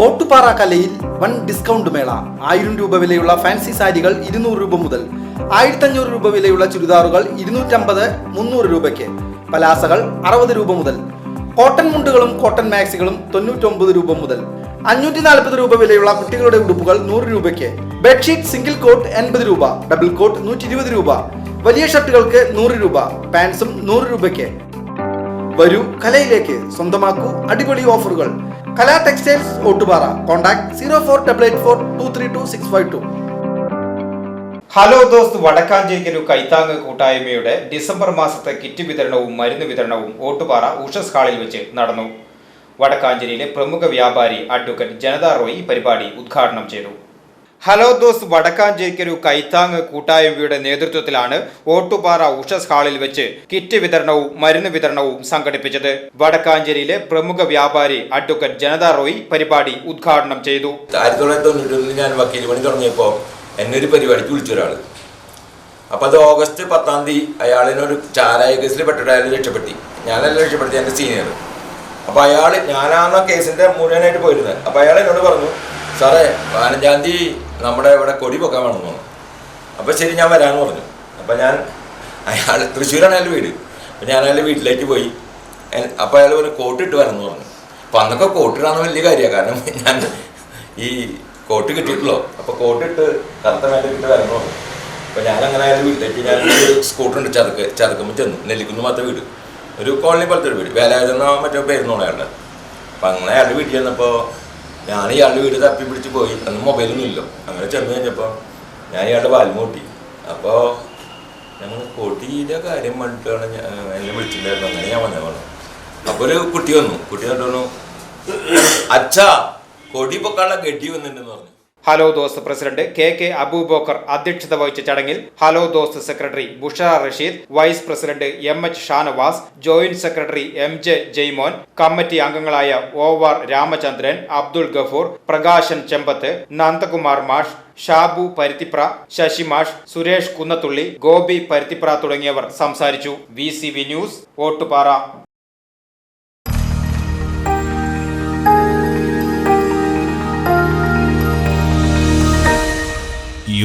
ഓട്ടുപാറ കലയിൽ one discount മേള. ആയിരം രൂപ വിലയുള്ള ഫാൻസി സാരികൾ ഇരുന്നൂറ് രൂപ മുതൽ ആയിരത്തഞ്ഞൂറ് രൂപ വിലയുള്ള ചുരിദാറുകൾ ഇരുന്നൂറ്റമ്പത് മുന്നൂറ് രൂപയ്ക്ക്. പലാസകൾ അറുപത് രൂപ മുതൽ കോട്ടൺ മുണ്ടുകളും കോട്ടൺ മാക്സികളും തൊണ്ണൂറ്റൊമ്പത് രൂപ മുതൽ അഞ്ഞൂറ്റി നാൽപ്പത് രൂപ വിലയുള്ള കുട്ടികളുടെ ഉടുപ്പുകൾ നൂറ് രൂപയ്ക്ക്. ബെഡ്ഷീറ്റ് സിംഗിൾ കോട്ട് എൺപത് രൂപ ഡബിൾ കോട്ട് നൂറ്റി ഇരുപത് രൂപ. വലിയ ഷർട്ടുകൾക്ക് നൂറ് രൂപ പാൻസും നൂറ് രൂപയ്ക്ക്. വരൂ കലയിലേക്ക് സ്വന്തമാക്കൂ അടിപൊളി ഓഫറുകൾ. Kala textiles Ottupara. Contact zero four double eight four two three two six five two hello ദോസ്ത് വടക്കാഞ്ചേരിക്കൊരു കൈത്താങ് കൂട്ടായ്മയുടെ ഡിസംബർ മാസത്തെ കിറ്റ് വിതരണവും മരുന്ന് വിതരണവും ഓട്ടുപാറ ഉഷസ് ഹാളിൽ വെച്ച് നടന്നു. വടക്കാഞ്ചേരിയിലെ പ്രമുഖ വ്യാപാരി അഡ്വക്കറ്റ് ജനതാ റോയ് ഈ പരിപാടി ഉദ്ഘാടനം ചെയ്തു. ഹലോ ദോസ് വടക്കാഞ്ചേരിക്കൊരു കൈത്താങ് കൂട്ടായ്മയുടെ നേതൃത്വത്തിലാണ് ഓട്ടുപാറ ഉഷസ് ഹാളിൽ വെച്ച് കിറ്റ് വിതരണവും മരുന്ന് വിതരണവും സംഘടിപ്പിച്ചത്. വടക്കാഞ്ചേരിയിലെ പ്രമുഖ വ്യാപാരി അഡ്വക്കേറ്റ് ജനതാ റോയ് പരിപാടി ഉദ്ഘാടനം ചെയ്തു. ആയിരത്തി തൊള്ളായിരത്തി തൊണ്ണൂറ്റൊന്നിൽ ഞാൻ വക്കീൽ പണി തുടങ്ങിയപ്പോൾ എന്നെ ഒരു പരിപാടിക്ക് വിളിച്ച ഒരാൾ അപ്പോൾ അത് ഓഗസ്റ്റ് പത്താം തീയതി അയാളിനൊരു ചാരായ കേസിൽ പെട്ടിട്ട് അയാൾ രക്ഷപ്പെടുത്തി ഞാനല്ല രക്ഷപ്പെടുത്തി എന്റെ സീനിയർ അപ്പോൾ അയാൾ ഞാനാണ് കേസിന്റെ മുഴുവനായിട്ട് പോയിരുന്നത്. അപ്പോൾ അയാൾ എന്നോട് പറഞ്ഞു സാറേ പതിനഞ്ചാം തീയതി നമ്മുടെ ഇവിടെ കൊടി പൊക്കാൻ വേണമെന്ന് തോന്നുന്നു. അപ്പോൾ ശരി ഞാൻ വരാമെന്ന് പറഞ്ഞു. അപ്പോൾ ഞാൻ അയാൾ തൃശ്ശൂരാണ് അയാൾ വീട്. അപ്പോൾ ഞാൻ അയാളുടെ വീട്ടിലേക്ക് പോയി. അപ്പം അയാൾ ഒരു കോട്ടിട്ട് വരണമെന്ന് പറഞ്ഞു. അപ്പം അന്നൊക്കെ കോട്ടിടാന്ന് വലിയ കാര്യമാണ് കാരണം ഞാൻ ഈ കോട്ട് കിട്ടിയിട്ടുള്ളൂ? അപ്പോൾ കോട്ടിട്ട് കറുത്ത മേലെ ഇട്ട് വരണം പറഞ്ഞു. അപ്പോൾ ഞാൻ അങ്ങനെ അയാളുടെ വീട്ടിലേക്ക് ഞാൻ സ്കൂട്ടർ സ്കൂട്ടറുണ്ട് ചതുക്ക് ചതുക്കുമ്പോൾ ചെന്നു. നെല്ലിക്കുന്ന് മാത്രം വീട്. ഒരു കോളനി പോലത്തെ ഒരു വീട്. വേലായുധെന്നോ മറ്റോ പേരുന്നോളെ അയാളുടെ. അപ്പം അങ്ങനെ അയാളുടെ വീട്ടിൽ ചെന്നപ്പോൾ ഞാൻ ഇയാളുടെ വീട് തപ്പി പിടിച്ച് പോയി. അന്ന് മൊബൈലൊന്നും ഇല്ല. അങ്ങനെ ചെന്ന് കഴിഞ്ഞപ്പോൾ ഞാൻ ഇയാളുടെ വാൽമ കൂട്ടി അപ്പോൾ ഞങ്ങൾ കൊടിയുടെ കാര്യം പറഞ്ഞിട്ടാണ് എന്നെ വിളിച്ചിട്ടുണ്ടായിരുന്നു അങ്ങനെ ഞാൻ വന്നേ പറഞ്ഞു അപ്പോൾ ഒരു കുട്ടി വന്നു. കുട്ടി കണ്ടു അച്ഛാ കൊടി പൊക്കാനുള്ള ഗഡി വന്നിട്ടുണ്ടെന്ന് പറഞ്ഞു. Hello Dost president K K Abubacker അധ്യക്ഷത വഹിച്ച ചടങ്ങിൽ hello Dost secretary Bushara Rasheed vice president M H Shanavas joint secretary M J Jaimon committee അംഗങ്ങളായ ഒ രാമചന്ദ്രൻ അബ്ദുൾ ഗഫൂർ പ്രകാശൻ ചെമ്പത്ത് നന്ദകുമാർ മാഷ് ഷാബു പരുത്തിപ്ര ശശിമാഷ് സുരേഷ് കുന്നത്തുള്ളി ഗോപി പരുത്തിപ്ര തുടങ്ങിയവർ സംസാരിച്ചു. V news Ottupara.